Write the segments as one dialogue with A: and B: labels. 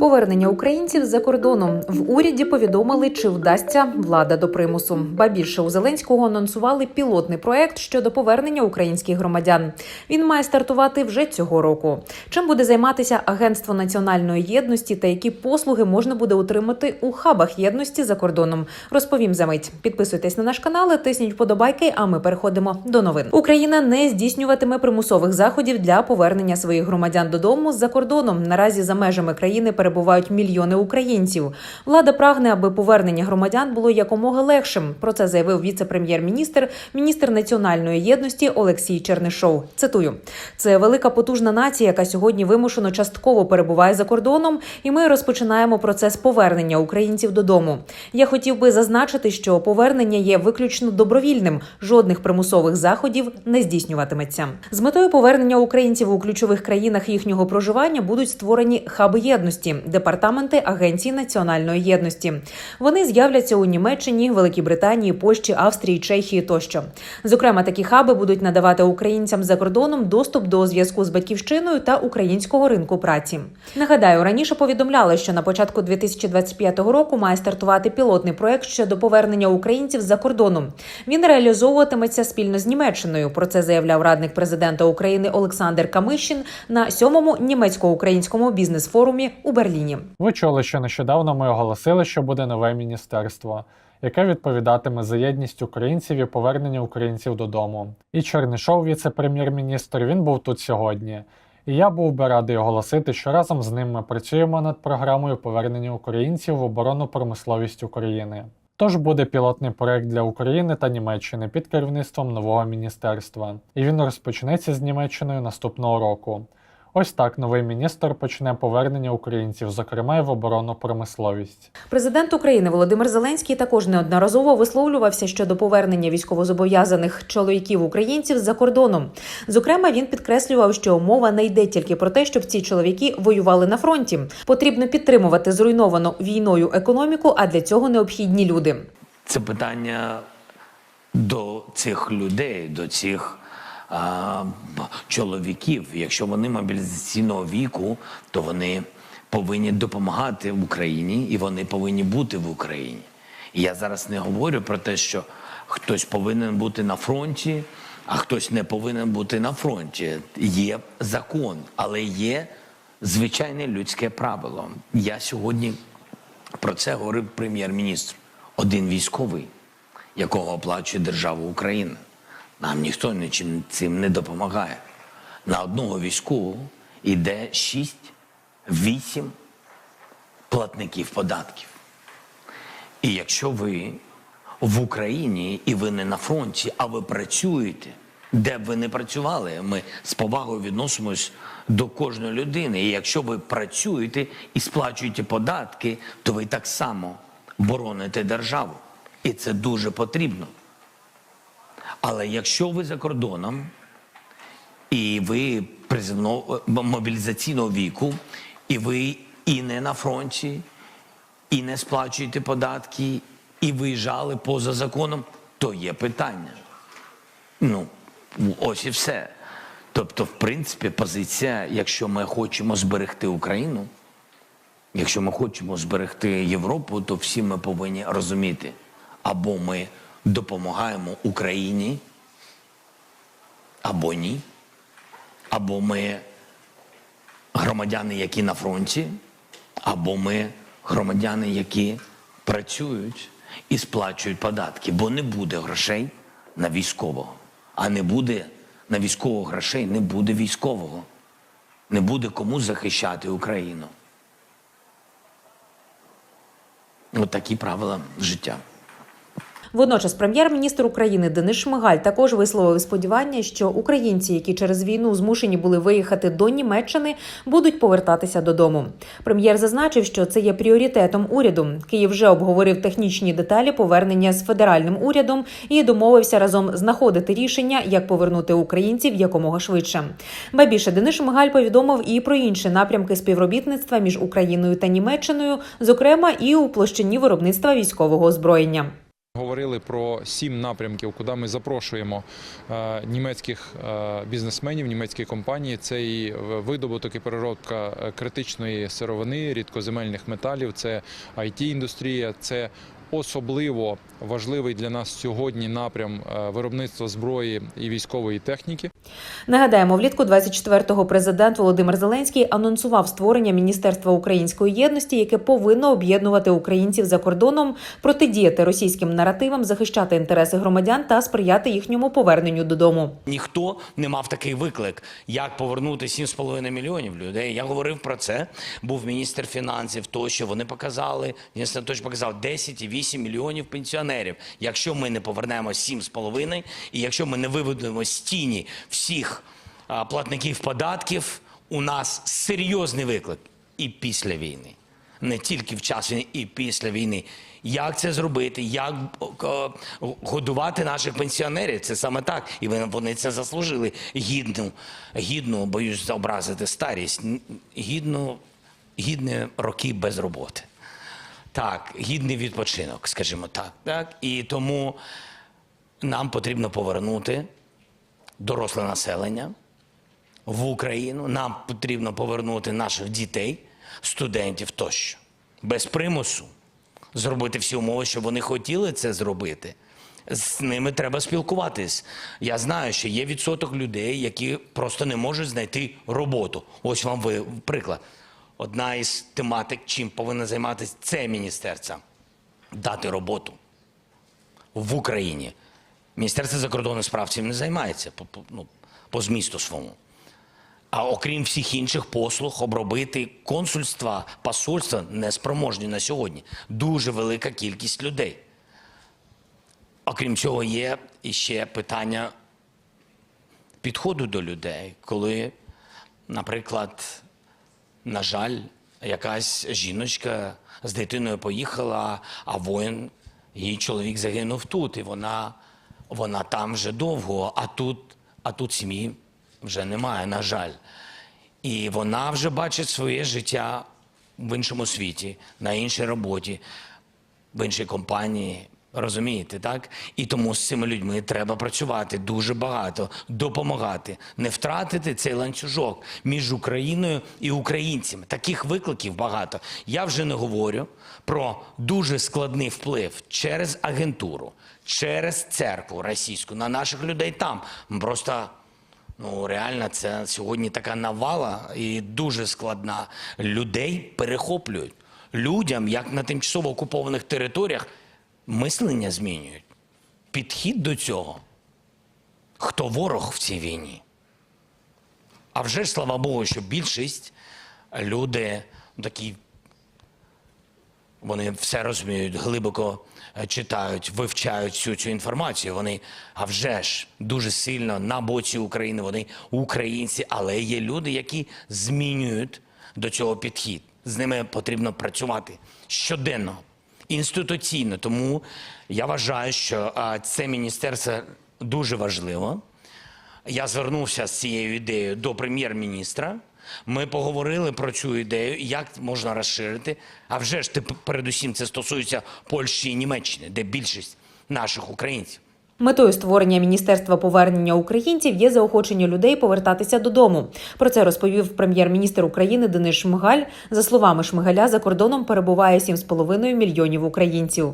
A: Повернення українців за кордоном в уряді повідомили, чи вдасться влада до примусу. Ба більше у Зеленського анонсували пілотний проект щодо повернення українських громадян. Він має стартувати вже цього року. Чим буде займатися агентство національної єдності та які послуги можна буде отримати у хабах єдності за кордоном? Розповім за мить. Підписуйтесь на наш канал, тисніть вподобайки. А ми переходимо до новин. Україна не здійснюватиме примусових заходів для повернення своїх громадян додому за кордоном. Наразі за межами країни перебувають мільйони українців. Влада прагне, аби повернення громадян було якомога легшим. Про це заявив віце-прем'єр-міністр, міністр національної єдності Олексій Чернишов. Цитую: це велика потужна нація, яка сьогодні вимушено частково перебуває за кордоном, і ми розпочинаємо процес повернення українців додому. Я хотів би зазначити, що повернення є виключно добровільним. Жодних примусових заходів не здійснюватиметься. З метою повернення українців у ключових країнах їхнього проживання будуть створені хаби єдності, департаменти агенції національної єдності. Вони з'являться у Німеччині, Великій Британії, Польщі, Австрії, Чехії тощо. Зокрема, такі хаби будуть надавати українцям за кордоном доступ до зв'язку з батьківщиною та українського ринку праці. Нагадаю, раніше повідомляли, що на початку 2025 року має стартувати пілотний проект щодо повернення українців за кордоном. Він реалізовуватиметься спільно з Німеччиною. Про це заявляв радник президента України Олександр Камишин на сьомому німецько-українському бізнес-форумі у Берліні.
B: Ви чули, що нещодавно ми оголосили, що буде нове міністерство, яке відповідатиме за єдність українців і повернення українців додому. І Чернишов, віце-прем'єр-міністр, він був тут сьогодні. І я був би радий оголосити, що разом з ним ми працюємо над програмою повернення українців в оборонну промисловість України. Тож буде пілотний проект для України та Німеччини під керівництвом нового міністерства, і він розпочнеться з Німеччиною наступного року. Ось так новий міністр почне повернення українців, зокрема й в оборонну промисловість.
A: Президент України Володимир Зеленський також неодноразово висловлювався щодо повернення військовозобов'язаних чоловіків українців за кордоном. Зокрема, він підкреслював, що мова не йде тільки про те, щоб ці чоловіки воювали на фронті. Потрібно підтримувати зруйновану війною економіку, а для цього необхідні люди.
C: Це питання до цих людей, до цих а, чоловіків. Якщо вони мобілізаційного віку, то вони повинні допомагати в Україні і вони повинні бути в Україні. І я зараз не говорю про те, що хтось повинен бути на фронті, а хтось не повинен бути на фронті. Є закон, але є звичайне людське правило. Я сьогодні про це говорив прем'єр-міністр. Один військовий, якого оплачує держава Україна. Нам ніхто нічим цим не допомагає. На одного військового йде 6-8 платників податків. І якщо ви в Україні і ви не на фронті, а ви працюєте, де б ви не працювали, ми з повагою відносимось до кожної людини. І якщо ви працюєте і сплачуєте податки, то ви так само бороните державу. І це дуже потрібно. Але якщо ви за кордоном і ви призовно мобілізаційного віку, і ви і не на фронті, і не сплачуєте податки, і виїжджали поза законом, то є питання. Ну, ось і все. Тобто, в принципі, позиція, якщо ми хочемо зберегти Україну, якщо ми хочемо зберегти Європу, то всі ми повинні розуміти, або ми допомагаємо Україні, або ні, або ми громадяни, які на фронті, або ми громадяни, які працюють і сплачують податки, бо не буде грошей на військового. А не буде на військового грошей, не буде військового. Не буде кому захищати Україну. От правила життя.
A: Водночас, прем'єр-міністр України Денис Шмигаль також висловив сподівання, що українці, які через війну змушені були виїхати до Німеччини, будуть повертатися додому. Прем'єр зазначив, що це є пріоритетом уряду. Київ вже обговорив технічні деталі повернення з федеральним урядом і домовився разом знаходити рішення, як повернути українців якомога швидше. Ба більше Денис Шмигаль повідомив і про інші напрямки співробітництва між Україною та Німеччиною, зокрема і у площині виробництва військового озброєння.
D: Говорили про сім напрямків, куди ми запрошуємо е, німецьких е, бізнесменів, німецькі компанії. Це і видобуток і переробка е, критичної сировини, рідкоземельних металів, це it індустрія це особливо важливий для нас сьогодні напрям е, виробництва зброї і військової техніки.
A: Нагадаємо, влітку 24-го президент Володимир Зеленський анонсував створення Міністерства української єдності, яке повинно об'єднувати українців за кордоном, протидіяти російським наративам, захищати інтереси громадян та сприяти їхньому поверненню додому.
C: Ніхто не мав такий виклик, як повернути 7,5 мільйонів людей. Я говорив про це. Був міністр фінансів. Тощо вони показали. Міністр тощо показав 10,8 мільйонів пенсіонерів. Якщо ми не повернемо 7,5, і якщо ми не виведемо з тіні всіх платників податків, у нас серйозний виклик і після війни. Не тільки в час війни, і після війни. Як це зробити? Як е, годувати наших пенсіонерів? Це саме так. І вони це заслужили. Гідну, гідну, боюсь образити старість, гідну, гідні роки без роботи. Так, гідний відпочинок, скажімо так. так. І тому нам потрібно повернути доросле населення в Україну. Нам потрібно повернути наших дітей, студентів тощо. Без примусу зробити всі умови, щоб вони хотіли це зробити. З ними треба спілкуватись. Я знаю, що є відсоток людей, які просто не можуть знайти роботу. Ось вам ви приклад. Одна із тематик, чим повинна займатися це міністерство дати роботу в Україні. Міністерство закордонних справ цим не займається по, по, ну, по змісту своєму. А окрім всіх інших послуг, обробити консульства, посольства неспроможні на сьогодні. Дуже велика кількість людей. Окрім цього, є іще питання підходу до людей, коли, наприклад, на жаль, якась жіночка з дитиною поїхала, а воїн, її чоловік загинув тут, і вона, вона там вже довго, а тут, а тут сім'ї вже немає, на жаль. І вона вже бачить своє життя в іншому світі, на іншій роботі, в іншій компанії. Розумієте, так? І тому з цими людьми треба працювати дуже багато, допомагати, не втратити цей ланцюжок між Україною і українцями. Таких викликів багато. Я вже не говорю про дуже складний вплив через агентуру, через церкву російську на наших людей там. Просто Ну, реально, це сьогодні така навала і дуже складна. Людей перехоплюють. Людям, як на тимчасово окупованих територіях, мислення змінюють. Підхід до цього. Хто ворог в цій війні? А вже ж, слава Богу, що більшість люди ну, такі вони все розуміють, глибоко е, читають, вивчають всю цю інформацію. Вони, а вже ж, дуже сильно на боці України. Вони українці, але є люди, які змінюють до цього підхід. З ними потрібно працювати щоденно, інституційно. Тому я вважаю, що це міністерство дуже важливо. Я звернувся з цією ідеєю до прем'єр-міністра. Ми поговорили про цю ідею, як можна розширити. А вже ж ти передусім це стосується Польщі і Німеччини, де більшість наших українців.
A: Метою створення міністерства повернення українців є заохочення людей повертатися додому. Про це розповів прем'єр-міністр України Денис Шмигаль. За словами Шмигаля, за кордоном перебуває 7,5 мільйонів українців.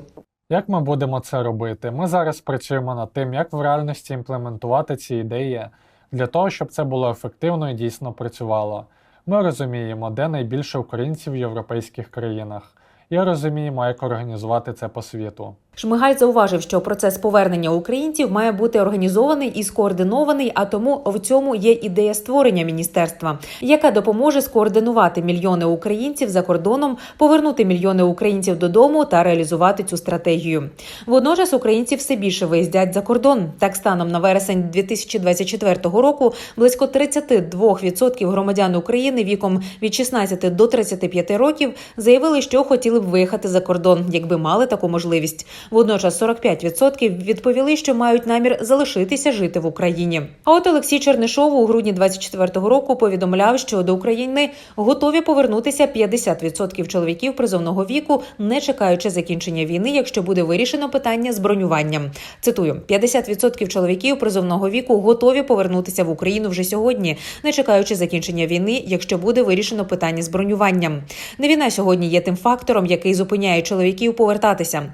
B: Як ми будемо це робити? Ми зараз працюємо над тим, як в реальності імплементувати ці ідеї для того, щоб це було ефективно і дійсно працювало. Ми розуміємо, де найбільше українців в європейських країнах, і розуміємо, як організувати це по світу.
A: Шмигаль зауважив, що процес повернення українців має бути організований і скоординований, а тому в цьому є ідея створення міністерства, яка допоможе скоординувати мільйони українців за кордоном, повернути мільйони українців додому та реалізувати цю стратегію. Водночас українці все більше виїздять за кордон. Так, станом на вересень 2024 року близько 32% громадян України віком від 16 до 35 років заявили, що хотіли б виїхати за кордон, якби мали таку можливість. Водночас 45% відповіли, що мають намір залишитися жити в Україні. А от Олексій Чернишов у грудні 24-го року повідомляв, що до України готові повернутися 50% чоловіків призовного віку, не чекаючи закінчення війни, якщо буде вирішено питання з бронюванням. Цитую: 50% чоловіків призовного віку готові повернутися в Україну вже сьогодні, не чекаючи закінчення війни, якщо буде вирішено питання з бронюванням. Не війна сьогодні є тим фактором, який зупиняє чоловіків повертатися.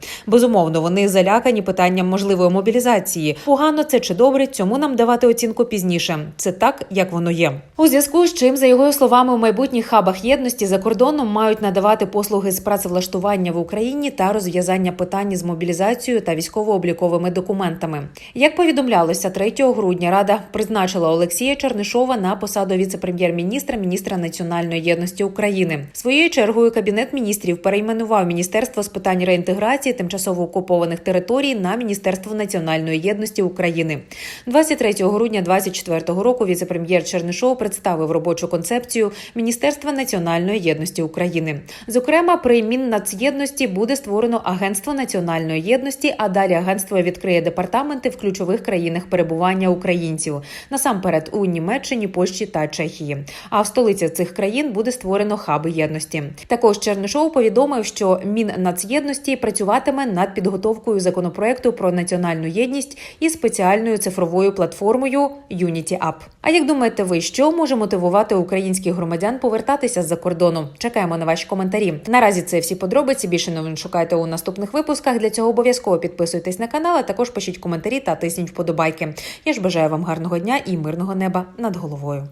A: Безумовно, вони залякані питанням можливої мобілізації. Погано це чи добре, цьому нам давати оцінку пізніше. Це так, як воно є. У зв'язку з чим, за його словами, у майбутніх хабах єдності за кордоном мають надавати послуги з працевлаштування в Україні та розв'язання питань з мобілізацією та військово-обліковими документами. Як повідомлялося 3 грудня, рада призначила Олексія Чернишова на посаду віце-прем'єр-міністра, міністра національної єдності України. Своєю чергою кабінет міністрів перейменував міністерство з питань реінтеграції тимчасово окупованих територій на Міністерство національної єдності України. 23 грудня 2024 року віце-прем'єр Чернишов представив робочу концепцію Міністерства національної єдності України. Зокрема, при Міннацєдності буде створено Агентство національної єдності, а далі агентство відкриє департаменти в ключових країнах перебування українців насамперед у Німеччині, Польщі та Чехії. А в столиці цих країн буде створено хаби єдності. Також Чернишов повідомив, що Міннацєдності працюватиме над підготовкою законопроекту про національну єдність і спеціальною цифровою платформою Unity App. А як думаєте, ви що може мотивувати українських громадян повертатися з-за кордону? Чекаємо на ваші коментарі. Наразі це всі подробиці. Більше новин шукайте у наступних випусках. Для цього обов'язково підписуйтесь на канал, а також пишіть коментарі та тисніть вподобайки. Я ж бажаю вам гарного дня і мирного неба над головою.